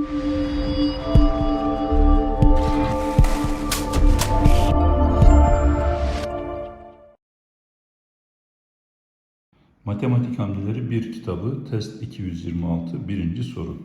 Matematik Hamleleri 1 kitabı test 226 birinci soru.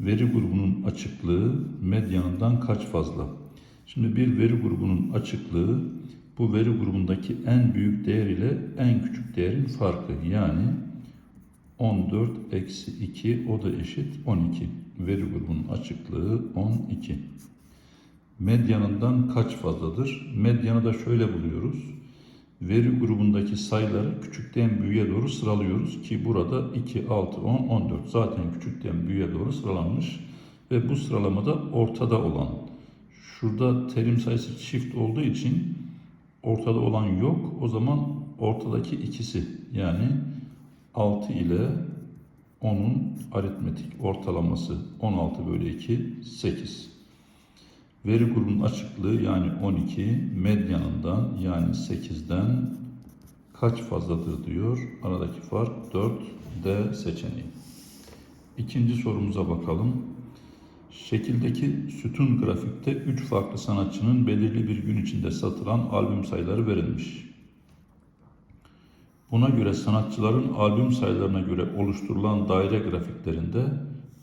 Veri grubunun açıklığı medyanından kaç fazla? Şimdi bir veri grubunun açıklığı bu veri grubundaki en büyük değer ile en küçük değerin farkı. Yani 14 eksi 2 o da eşit 12. Veri grubunun açıklığı 12. Medyanından kaç fazladır? Medyanı da şöyle buluyoruz. Veri grubundaki sayıları küçükten büyüğe doğru sıralıyoruz ki burada 2, 6, 10, 14 zaten küçükten büyüğe doğru sıralanmış ve bu sıralamada ortada olan şurada terim sayısı çift olduğu için ortada olan yok. O zaman ortadaki ikisi yani 6 ile 10'un aritmetik ortalaması 16 bölü 2 8. Veri grubunun açıklığı yani 12 medyanından yani 8'den kaç fazladır diyor. Aradaki fark 4 D seçeneği. İkinci sorumuza bakalım. Şekildeki sütun grafikte 3 farklı sanatçının belirli bir gün içinde satılan albüm sayıları verilmiş. Buna göre sanatçıların albüm sayılarına göre oluşturulan daire grafiklerinde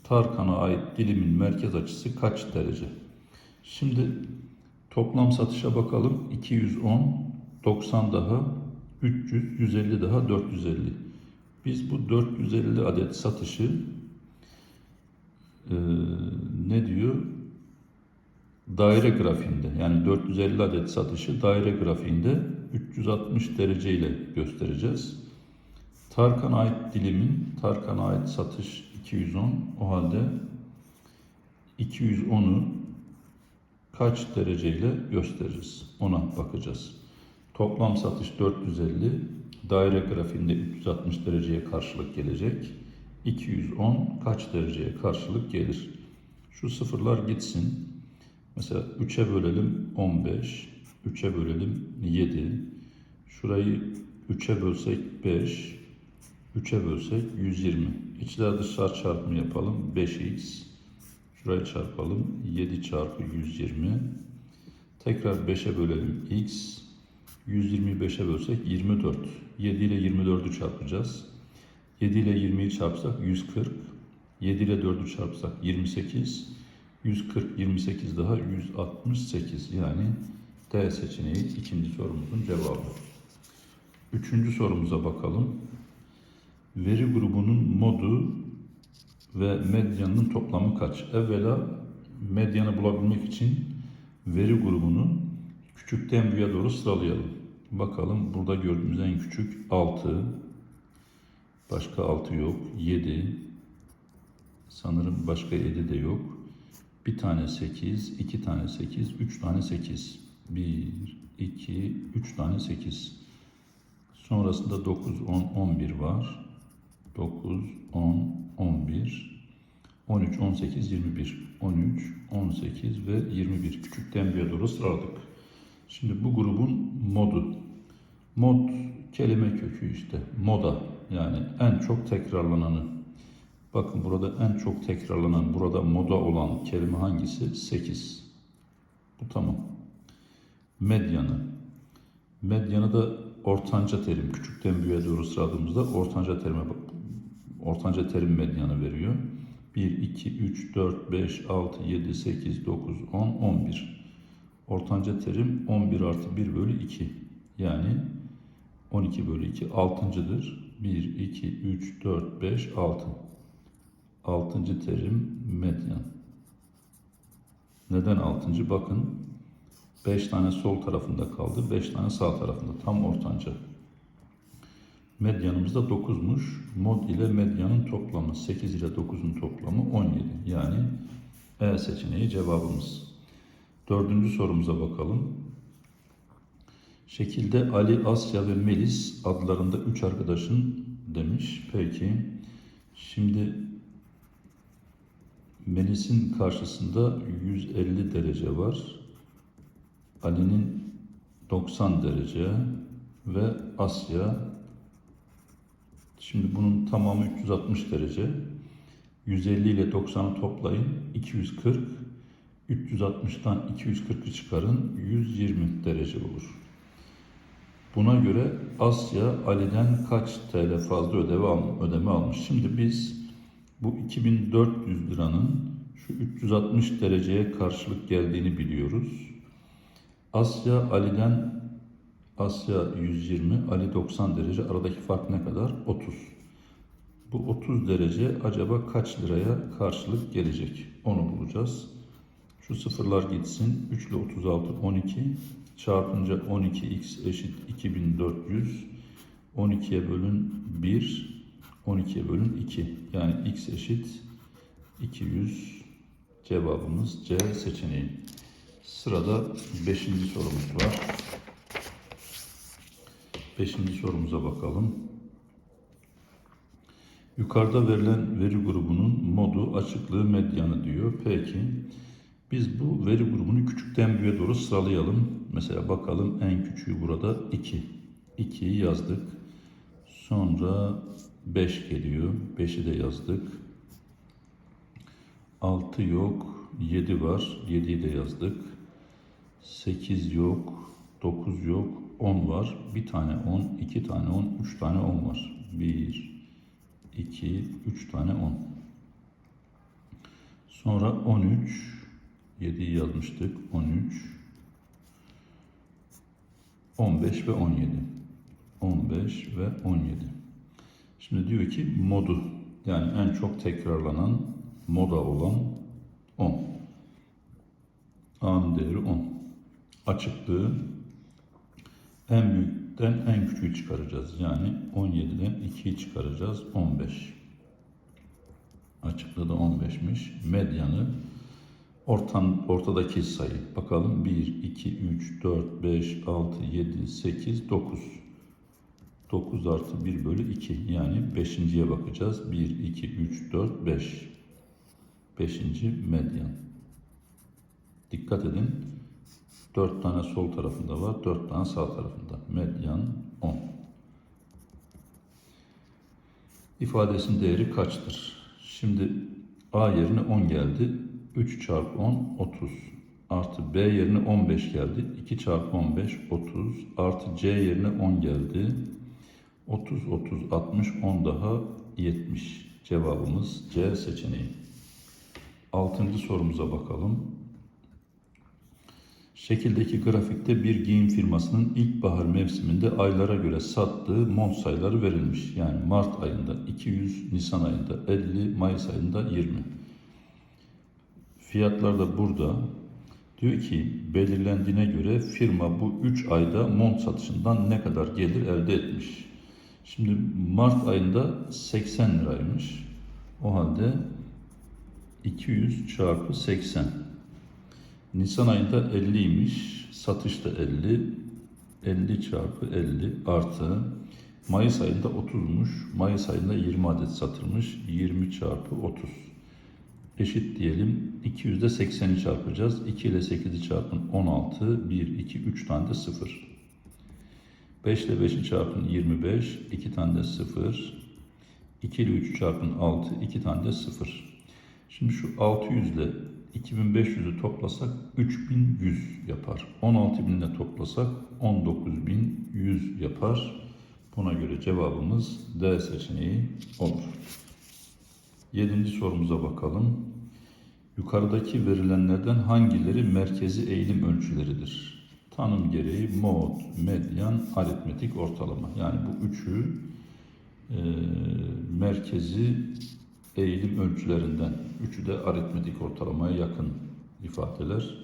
Tarkan'a ait dilimin merkez açısı kaç derece? Şimdi toplam satışa bakalım. 210, 90 daha, 300, 150 daha, 450. Biz bu 450 adet satışı e, ne diyor? Daire grafiğinde yani 450 adet satışı daire grafiğinde 360 derece ile göstereceğiz. Tarkan'a ait dilimin, Tarkan'a ait satış 210. O halde 210'u kaç dereceyle gösteririz? Ona bakacağız. Toplam satış 450, daire grafiğinde 360 dereceye karşılık gelecek. 210 kaç dereceye karşılık gelir? Şu sıfırlar gitsin. Mesela 3'e bölelim 15, 3'e bölelim 7. Şurayı 3'e bölsek 5, 3'e bölsek 120. İçler dışlar çarpımı yapalım. 5x Şurayı çarpalım. 7 çarpı 120. Tekrar 5'e bölelim. X. 125'e bölsek 24. 7 ile 24'ü çarpacağız. 7 ile 20'yi çarpsak 140. 7 ile 4'ü çarpsak 28. 140, 28 daha 168. Yani D seçeneği ikinci sorumuzun cevabı. Üçüncü sorumuza bakalım. Veri grubunun modu ve medyanın toplamı kaç? Evvela medyanı bulabilmek için veri grubunu küçükten büyüğe doğru sıralayalım. Bakalım burada gördüğümüz en küçük 6. Başka 6 yok. 7. Sanırım başka 7 de yok. Bir tane 8, iki tane 8, üç tane 8. 1, 2, 3 tane 8. Sonrasında 9, 10, 11 var. 9, 10, 11, 13, 18, 21, 13, 18 ve 21 küçükten büyüğe doğru sıraladık. Şimdi bu grubun modu. Mod kelime kökü işte. Moda yani en çok tekrarlananı. Bakın burada en çok tekrarlanan, burada moda olan kelime hangisi? 8. Bu tamam. Medyanı. Medyanı da ortanca terim. Küçükten büyüğe doğru sıraladığımızda ortanca terime ortanca terim medyanı veriyor. 1, 2, 3, 4, 5, 6, 7, 8, 9, 10, 11. Ortanca terim 11 artı 1 bölü 2. Yani 12 bölü 2 altıncıdır. 1, 2, 3, 4, 5, 6. Altıncı terim medyan. Neden altıncı? Bakın 5 tane sol tarafında kaldı, 5 tane sağ tarafında. Tam ortanca. Medyanımız da 9'muş. Mod ile medyanın toplamı 8 ile 9'un toplamı 17. Yani E seçeneği cevabımız. Dördüncü sorumuza bakalım. Şekilde Ali, Asya ve Melis adlarında 3 arkadaşın demiş. Peki. Şimdi Melis'in karşısında 150 derece var. Ali'nin 90 derece ve Asya Şimdi bunun tamamı 360 derece. 150 ile 90'ı toplayın. 240. 360'tan 240'ı çıkarın. 120 derece olur. Buna göre Asya Ali'den kaç TL fazla ödeme, ödeme almış? Şimdi biz bu 2400 liranın şu 360 dereceye karşılık geldiğini biliyoruz. Asya Ali'den Asya 120, Ali 90 derece. Aradaki fark ne kadar? 30. Bu 30 derece acaba kaç liraya karşılık gelecek? Onu bulacağız. Şu sıfırlar gitsin. 3 ile 36 12 çarpınca 12x eşit 2400. 12'ye bölün 1, 12'ye bölün 2. Yani x eşit 200 cevabımız C seçeneği. Sırada 5. sorumuz var. 5. sorumuza bakalım. Yukarıda verilen veri grubunun modu, açıklığı, medyanı diyor. Peki biz bu veri grubunu küçükten büyüğe doğru sıralayalım. Mesela bakalım en küçüğü burada 2. 2'yi yazdık. Sonra 5 geliyor. 5'i de yazdık. 6 yok. 7 var. 7'yi de yazdık. 8 yok. 9 yok. 10 var. Bir tane 10, iki tane 10, 3 tane 10 var. 1, 2, 3 tane 10. Sonra 13, 7'yi yazmıştık. 13, 15 ve 17. 15 ve 17. Şimdi diyor ki modu yani en çok tekrarlanan moda olan 10. A'nın değeri 10. Açıklığı en büyükten en küçüğü çıkaracağız. Yani 17'den 2'yi çıkaracağız. 15. Açıklığı da 15'miş. Medyanı ortan, ortadaki sayı. Bakalım 1, 2, 3, 4, 5, 6, 7, 8, 9. 9 artı 1 bölü 2. Yani 5.ye bakacağız. 1, 2, 3, 4, 5. 5. medyan. Dikkat edin. 4 tane sol tarafında var, 4 tane sağ tarafında. Medyan 10. İfadesinin değeri kaçtır? Şimdi A yerine 10 geldi. 3 çarpı 10 30. Artı B yerine 15 geldi. 2 çarpı 15 30. Artı C yerine 10 geldi. 30 30 60 10 daha 70. Cevabımız C seçeneği. Altıncı sorumuza bakalım. Şekildeki grafikte bir giyim firmasının ilkbahar mevsiminde aylara göre sattığı mont sayıları verilmiş. Yani Mart ayında 200, Nisan ayında 50, Mayıs ayında 20. Fiyatlar da burada. Diyor ki belirlendiğine göre firma bu 3 ayda mont satışından ne kadar gelir elde etmiş. Şimdi Mart ayında 80 liraymış. O halde 200 çarpı 80. Nisan ayında 50'ymiş. Satış da 50. 50 çarpı 50 artı Mayıs ayında 30'muş. Mayıs ayında 20 adet satılmış. 20 çarpı 30. Eşit diyelim. 200'de 80'i çarpacağız. 2 ile 8'i çarpın 16. 1, 2, 3 tane de 0. 5 ile 5'i çarpın 25. 2 tane de 0. 2 ile 3'ü çarpın 6. 2 tane de 0. Şimdi şu 600 ile 2500'ü toplasak 3100 yapar. 16000 ile toplasak 19100 yapar. Buna göre cevabımız D seçeneği olur. Yedinci sorumuza bakalım. Yukarıdaki verilenlerden hangileri merkezi eğilim ölçüleridir? Tanım gereği mod, medyan, aritmetik ortalama. Yani bu üçü e, merkezi eğilim ölçülerinden. Üçü de aritmetik ortalamaya yakın ifadeler.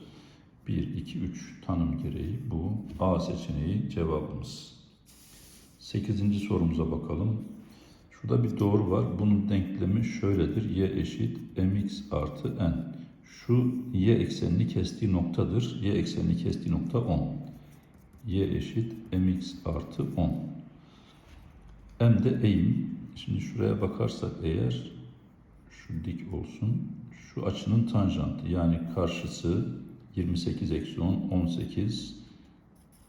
1, 2, 3 tanım gereği bu. A seçeneği cevabımız. 8. sorumuza bakalım. Şurada bir doğru var. Bunun denklemi şöyledir. Y eşit mx artı n. Şu y eksenini kestiği noktadır. Y eksenini kestiği nokta 10. Y eşit mx artı 10. M de eğim. Şimdi şuraya bakarsak eğer şu dik olsun. Şu açının tanjantı yani karşısı 28 eksi 10 18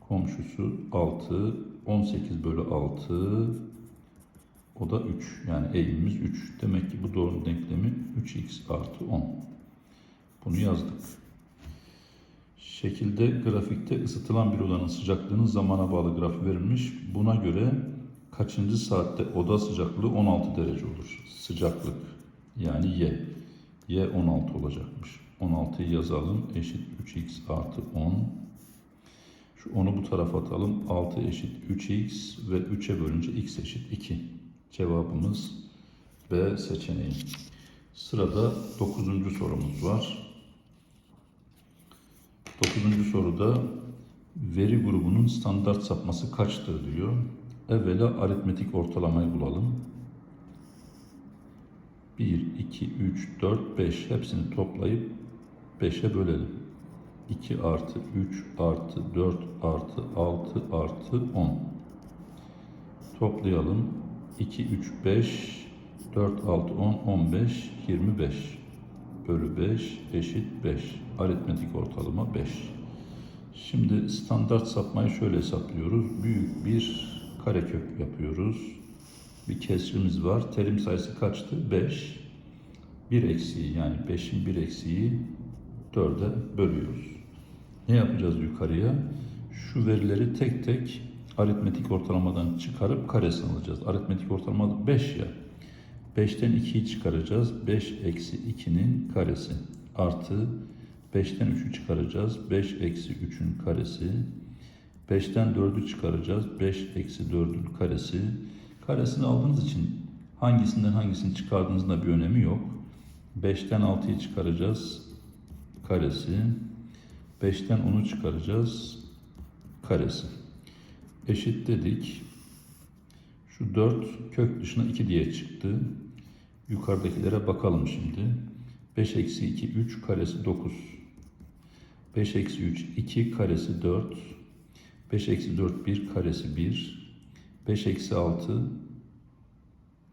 komşusu 6 18 bölü 6 O da 3. Yani eğimimiz 3. Demek ki bu doğrunun denklemi 3x artı 10. Bunu yazdık. Şekilde grafikte ısıtılan bir odanın sıcaklığının zamana bağlı grafiği verilmiş. Buna göre kaçıncı saatte oda sıcaklığı 16 derece olur? Sıcaklık yani Y. Y 16 olacakmış. 16'yı yazalım. Eşit 3x artı 10. Şu 10'u bu tarafa atalım. 6 eşit 3x ve 3'e bölünce x eşit 2. Cevabımız B seçeneği. Sırada 9. sorumuz var. 9. soruda veri grubunun standart sapması kaçtır diyor. Evvela aritmetik ortalamayı bulalım. 1, 2, 3, 4, 5 hepsini toplayıp 5'e bölelim. 2 artı 3 artı 4 artı 6 artı 10. Toplayalım. 2, 3, 5, 4, 6, 10, 15, 25 bölü 5 eşit 5. Aritmetik ortalama 5. Şimdi standart sapmayı şöyle hesaplıyoruz. Büyük bir karekök yapıyoruz. Bir kesrimiz var. Terim sayısı kaçtı? 5. 1 eksiği yani 5'in 1 eksiği 4'e bölüyoruz. Ne yapacağız yukarıya? Şu verileri tek tek aritmetik ortalamadan çıkarıp karesini alacağız. Aritmetik ortalama 5 ya. 5'ten 2'yi çıkaracağız. 5 eksi 2'nin karesi. Artı 5'ten 3'ü çıkaracağız. 5 eksi 3'ün karesi. 5'ten 4'ü çıkaracağız. 5 eksi 4'ün karesi. Karesini aldığınız için hangisinden hangisini çıkardığınızın da bir önemi yok. 5'ten 6'yı çıkaracağız. Karesi. 5'ten 10'u çıkaracağız. Karesi. Eşit dedik. Şu 4 kök dışına 2 diye çıktı. Yukarıdakilere bakalım şimdi. 5 eksi 2 3 karesi 9. 5 eksi 3 2 karesi 4. 5 eksi 4 1 karesi 1. 5 eksi 6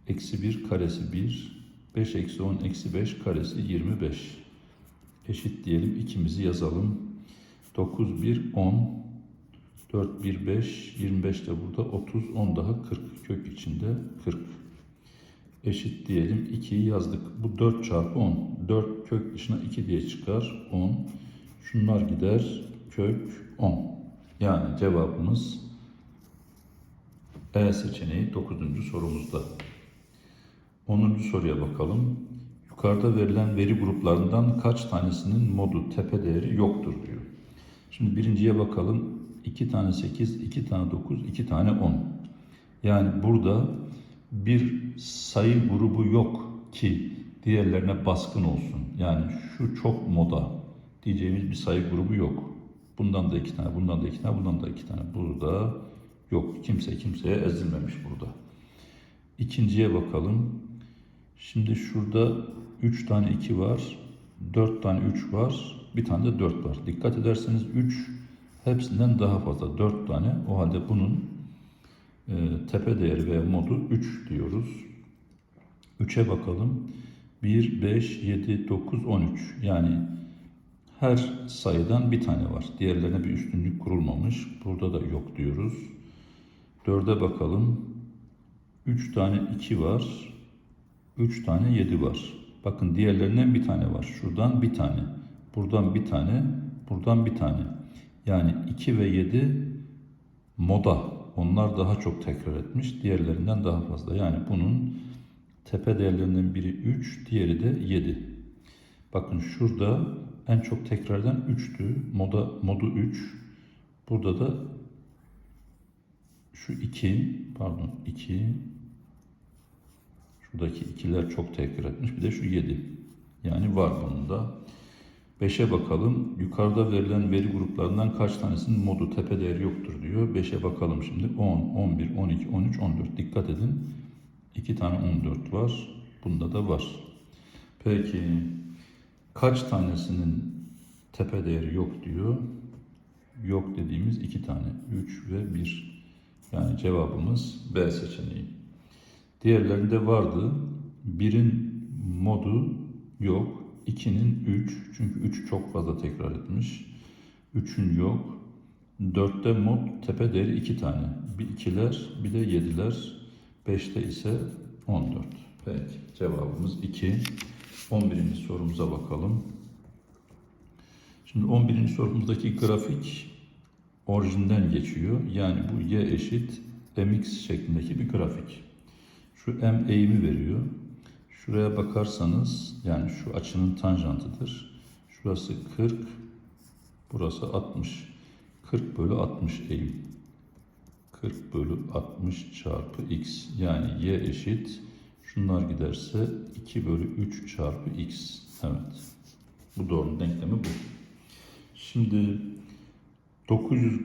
eksi 1 karesi 1. 5 eksi 10 eksi 5 karesi 25. Eşit diyelim ikimizi yazalım. 9 1 10 4 1 5 25 de burada 30 10 daha 40 kök içinde 40 eşit diyelim 2'yi yazdık bu 4 çarpı 10 4 kök dışına 2 diye çıkar 10 şunlar gider kök 10 yani cevabımız E seçeneği 9. sorumuzda 10. soruya bakalım yukarıda verilen veri gruplarından kaç tanesinin modu tepe değeri yoktur diyor şimdi birinciye bakalım 2 tane 8, 2 tane 9, 2 tane 10. Yani burada bir sayı grubu yok ki diğerlerine baskın olsun. Yani şu çok moda diyeceğimiz bir sayı grubu yok. Bundan da iki tane, bundan da iki tane, bundan da iki tane. Burada yok. Kimse kimseye ezilmemiş burada. İkinciye bakalım. Şimdi şurada 3 tane 2 var. 4 tane 3 var. Bir tane de 4 var. Dikkat ederseniz 3 hepsinden daha fazla 4 tane. O halde bunun e, tepe değeri veya modu 3 diyoruz. 3'e bakalım. 1, 5, 7, 9, 13. Yani her sayıdan bir tane var. Diğerlerine bir üstünlük kurulmamış. Burada da yok diyoruz. 4'e bakalım. 3 tane 2 var. 3 tane 7 var. Bakın diğerlerinden bir tane var. Şuradan bir tane. Buradan bir tane. Buradan bir tane. Yani 2 ve 7 moda. Onlar daha çok tekrar etmiş. Diğerlerinden daha fazla. Yani bunun tepe değerlerinden biri 3, diğeri de 7. Bakın şurada en çok tekrardan 3'tü. Moda modu 3. Burada da şu 2, pardon 2 Şuradaki ikiler çok tekrar etmiş. Bir de şu 7. Yani var bunun da. 5'e bakalım. Yukarıda verilen veri gruplarından kaç tanesinin modu tepe değeri yoktur diyor. 5'e bakalım şimdi. 10, 11, 12, 13, 14. Dikkat edin. 2 tane 14 var. Bunda da var. Peki kaç tanesinin tepe değeri yok diyor. Yok dediğimiz 2 tane. 3 ve 1. Yani cevabımız B seçeneği. Diğerlerinde vardı. 1'in modu yok. 2'nin 3 çünkü 3 çok fazla tekrar etmiş. 3'ün yok. 4'te mod tepe değeri 2 tane. Bir 2'ler bir de 7'ler. 5'te ise 14. Peki cevabımız 2. 11. sorumuza bakalım. Şimdi 11. sorumuzdaki grafik orijinden geçiyor. Yani bu y eşit mx şeklindeki bir grafik. Şu m eğimi veriyor. Şuraya bakarsanız yani şu açının tanjantıdır. Şurası 40, burası 60. 40 bölü 60 eğim. 40 bölü 60 çarpı x yani y eşit şunlar giderse 2 bölü 3 çarpı x. Evet. Bu doğrunun denklemi bu. Şimdi 900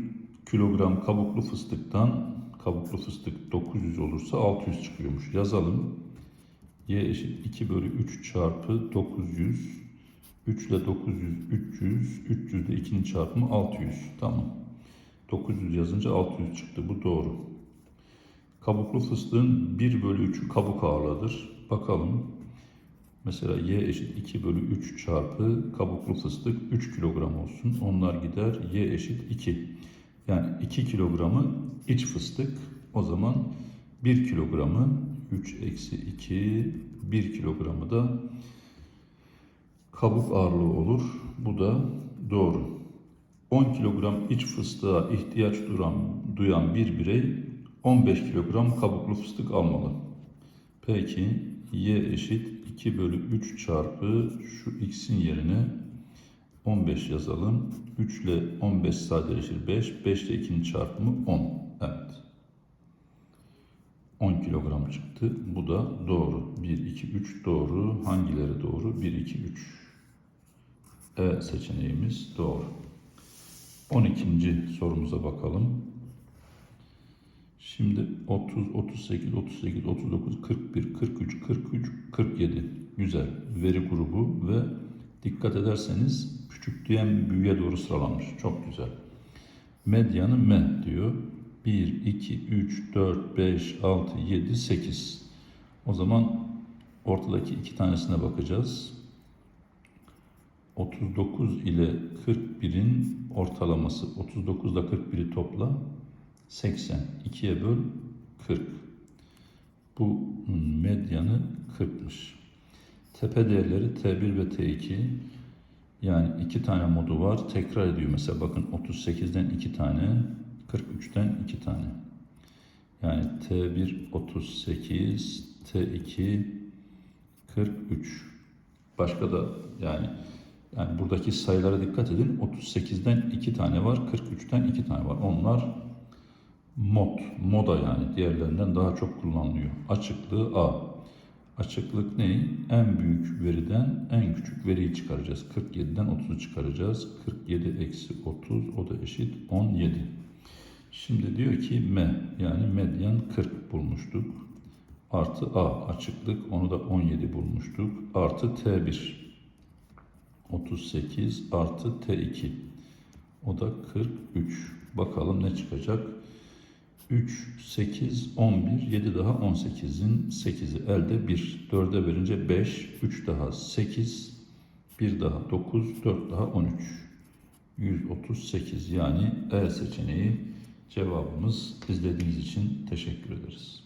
kilogram kabuklu fıstıktan kabuklu fıstık 900 olursa 600 çıkıyormuş. Yazalım. Y eşit 2 bölü 3 çarpı 900. 3 ile 900 300. 300 de 2'nin çarpımı 600. Tamam. 900 yazınca 600 çıktı. Bu doğru. Kabuklu fıstığın 1 bölü 3'ü kabuk ağırlığıdır. Bakalım. Mesela y eşit 2 bölü 3 çarpı kabuklu fıstık 3 kilogram olsun. Onlar gider. Y eşit 2. Yani 2 kilogramı iç fıstık. O zaman 1 kilogramı 3 eksi 2 1 kilogramı da kabuk ağırlığı olur. Bu da doğru. 10 kilogram iç fıstığa ihtiyaç duran, duyan bir birey 15 kilogram kabuklu fıstık almalı. Peki y eşit 2 bölü 3 çarpı şu x'in yerine 15 yazalım. 3 ile 15 sadeleşir 5. 5 ile 2'nin çarpımı 10. Evet. 10 kilogram çıktı. Bu da doğru. 1, 2, 3 doğru. Hangileri doğru? 1, 2, 3. E seçeneğimiz doğru. 12. sorumuza bakalım. Şimdi 30, 38, 38, 39, 41, 43, 43, 47. Güzel. Veri grubu ve dikkat ederseniz küçüklüğen büyüğe doğru sıralanmış. Çok güzel. Medyanı M diyor. 1, 2, 3, 4, 5, 6, 7, 8. O zaman ortadaki iki tanesine bakacağız. 39 ile 41'in ortalaması 39 ile 41'i topla 80 2'ye böl 40 bu medyanı 40'mış tepe değerleri T1 ve T2 yani iki tane modu var tekrar ediyor mesela bakın 38'den 2 tane 43'ten 2 tane yani T1 38 T2 43 başka da yani yani buradaki sayılara dikkat edin. 38'den 2 tane var, 43'ten 2 tane var. Onlar mod, moda yani diğerlerinden daha çok kullanılıyor. Açıklığı A. Açıklık ne? En büyük veriden en küçük veriyi çıkaracağız. 47'den 30'u çıkaracağız. 47 eksi 30 o da eşit 17. Şimdi diyor ki M yani medyan 40 bulmuştuk. Artı A açıklık onu da 17 bulmuştuk. Artı T1 38 artı T2. O da 43. Bakalım ne çıkacak? 3, 8, 11, 7 daha 18'in 8'i elde 1. 4'e verince 5, 3 daha 8, 1 daha 9, 4 daha 13. 138 yani E seçeneği cevabımız izlediğiniz için teşekkür ederiz.